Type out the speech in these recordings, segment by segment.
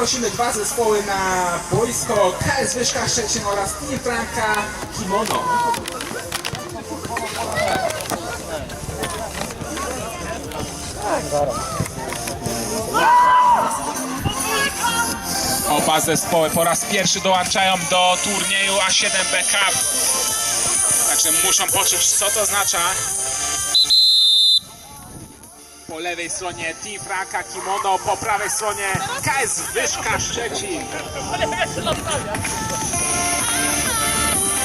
prosimy dwa zespoły na boisko KS Wyszka Szczecin oraz Team Franka Kimono. Oba zespoły po raz pierwszy dołączają do turnieju A7B Cup. Także muszą poczuć co to oznacza. Po lewej stronie Team Franka Kimono, po prawej stronie KS Wyszka Szczecin.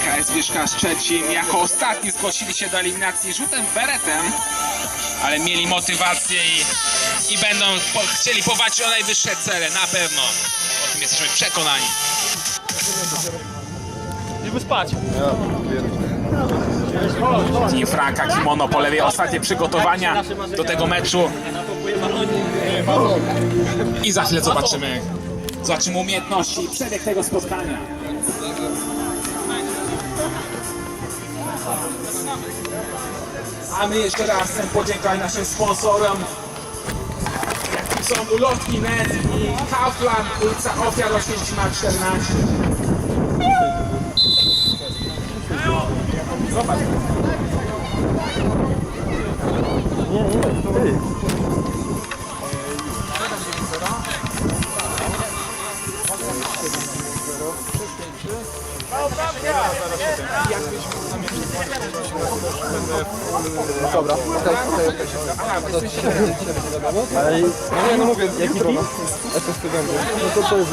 KS Wyszka Szczecin jako ostatni zgłosili się do eliminacji rzutem beretem, ale mieli motywację i, i będą po, chcieli powalczyć o najwyższe cele, na pewno. O tym jesteśmy przekonani. Żeby spać. Team Franka Kimono po lewej ostatnie przygotowania do tego meczu. I za chwilę zobaczymy, zobaczymy umiejętności i przebieg tego spotkania. A my jeszcze raz chcę podziękować naszym sponsorom. Są ulotki net i Kaufland, ulica Ofiar Oświęcima 14. Zobacz. Ale no nie, no mówię, jaki team? SS będzie. No to to jest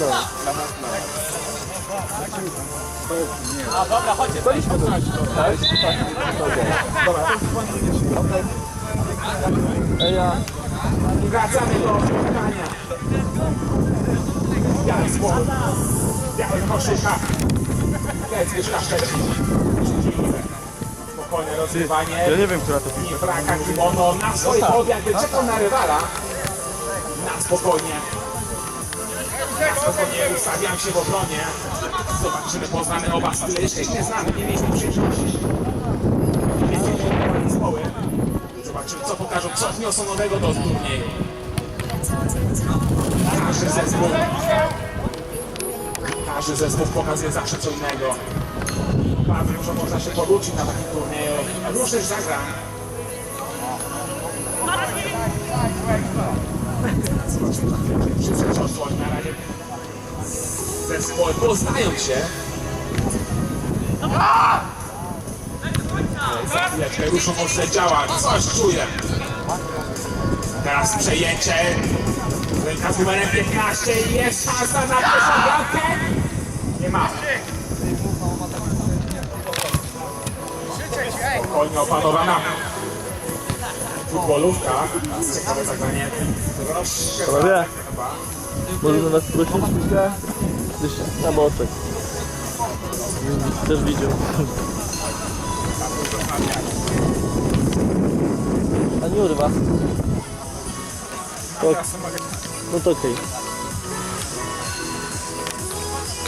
znane. Ej, ja. Wracamy do spotkania. Biały sport. Biały koszyka. Lec Wyszka Szczecin. Spokojne rozgrywanie. Ja nie wiem, która to I Franka Kimono na swoich obiad czekał na rywala. Na spokojnie. Spokojnie ustawiam się w obronie. Zobaczymy, poznamy oba style. Jeszcze ich nie znamy, nie mieliśmy przyjemności. Zespoły. Zobaczymy, co pokażą, co wniosą nowego do turnieju. Każdy zespół. Każdy zespół pokazuje zawsze co innego. Bardzo dużo można się poruczyć na takim turnieju. Ruszysz zagra. Zespoły poznają się. Za chwileczkę ruszą mocne działa. Coś czuję. Teraz przejęcie. Ręka z numerem 15 i jest szansa na pierwszą bramkę. Nie ma. Spokojnie opanowana futbolówka. Ciekawe zagranie. Troszkę Panowie. Możemy was prosić chwilkę? Gdzieś na boczek. Też widział. A nie urwa. To, no to okej.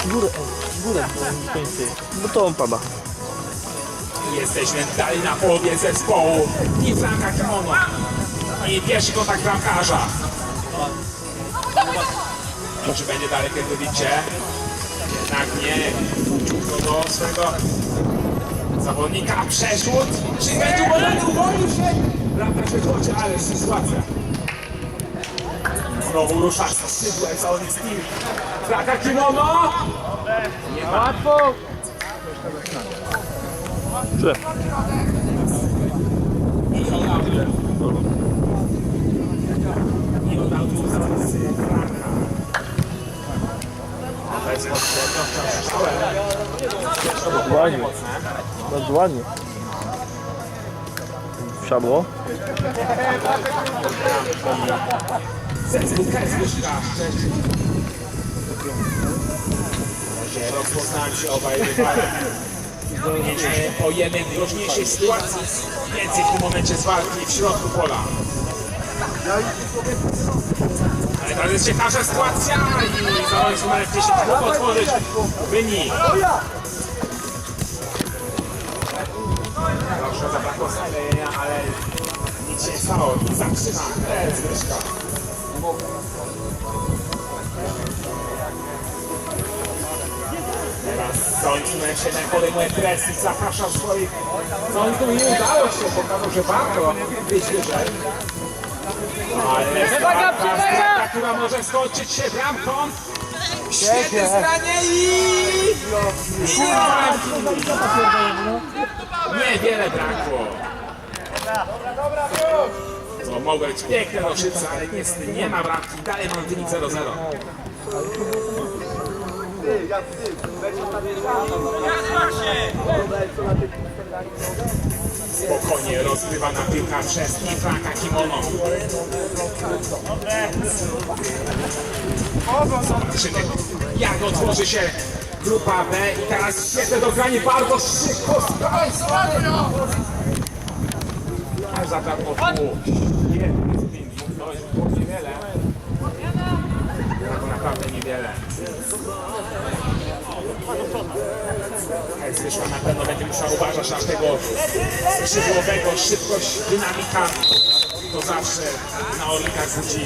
Górę, o, górę, bo to on pada. Jesteśmy dalej na połowie zespołu. I Franka Kimono. I pierwszy kontakt bramkarza. Czy będzie dalej, jak widzicie? Jednak nie. Ciuchnął do swojego zawodnika. Przeszłód. Czy będzie uwolniony? Uwolnił się. Bramkarz wychodzi, ale sytuacja. Znowu rusza skrzydłem zawodnik z nim. Franka Kimono. Nie ma. Łatwo! Źle. Ładnie. Bardzo ładnie. Wsiadło. Rozpoznałem się obaj rywale. Jedziemy po jednej groźniejszej sytuacji. Więcej w tym momencie z walki w środku pola. Ale teraz jest ciekawsza sytuacja i zawodnik z numerem 10 mógł otworzyć wynik. troszkę zabrakło scalenia, ale nic się nie stało. Zakrzyczam, e, Zbyszka. Teraz Sonic numer 7 podejmuje presję, zapraszam swoich. Sonicowi nie udało się, pokazał, że warto być wyżej. Ale Skarka, która może skończyć się bramką. Świetne zdanie i... I... Niewiele brakło. To mogło być piękne nożyce, ale niestety nie ma bramki. Dalej mam wynik 0-0. Spokojnie rozgrywana piłka przez Ifraka Kimono. Zobaczymy, jak otworzy się grupa B i teraz świetne dogranie bardzo szybko z prawej strony. Aż zabrał po pół. To jest było niewiele. Tak naprawdę niewiele. Zresztą na pewno będzie musiał uważać na tego skrzydłowego, szybkość, dynamika. To zawsze na Orlikach budzi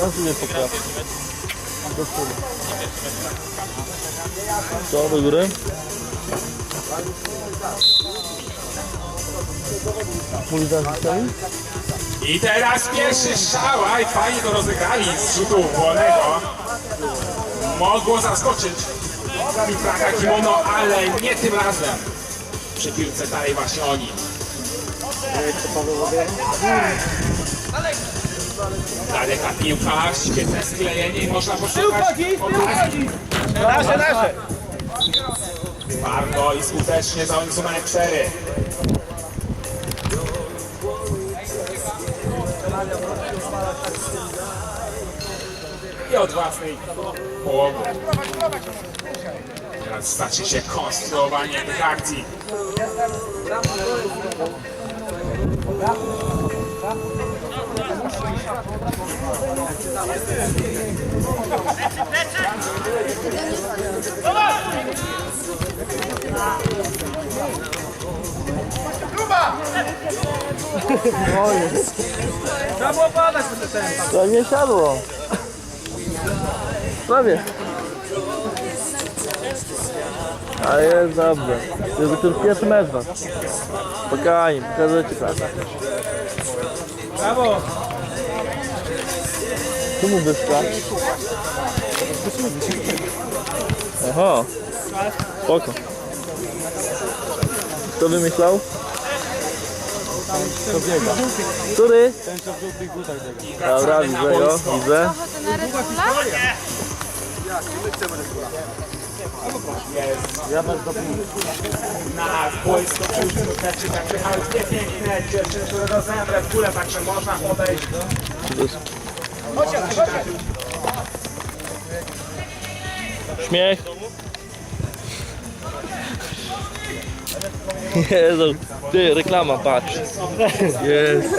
Nie potrafię. Do tyłu. Co, do góry? I teraz pierwszy strzał, aj fajnie to rozegrali z rzutu wolnego. Mogło zaskoczyć Ifraka Kimono, ale nie tym razem. Przy piłce dalej właśnie oni. Daleka piłka, świetne sklejenie i można poszukać okazji. Nasze, nasze! Bardzo i skutecznie za numerem 4. I od własnej połowy. Teraz zacznie się konstruowanie tych akcji. Trzeba było padać na ten To nie siadło. Prawie. Ale jest dobrze. To jest tylko pierwszy mecz. Spokojnie, pokażę ci tak. Brawo! Tu mu wyszła. Aha. Spoko. Kto wymyślał? Który? Ten co w żółtych butach Dobra, widzę go, widzę. Na Red Bulla? Na boisko przyszło też tak dwie piękne dziewczyny, które rozdają Red Bulle, także można podejść. Śmiech. Jezu, ty, reklama, patrz. Jest.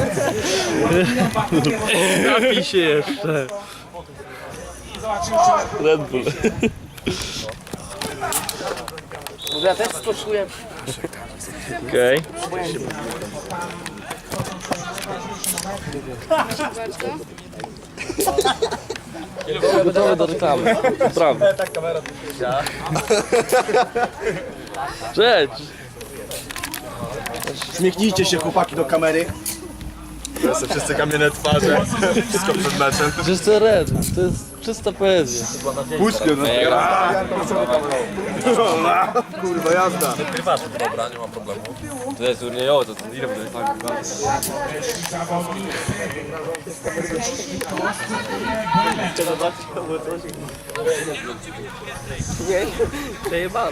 Napij się jeszcze. Red Bull. Ja też skoszuję. Okej. Gotowy do reklamy. Prawda. Rzecz. Śmiechnijcie się chłopaki do kamery. Są wszyscy kamienne twarze. Wszystko przed meczem. To red. To jest czysta poezja. Puśćcie, no Kurwa jazda. To jest turniejowo, to ile będzie tam? Przejebałem.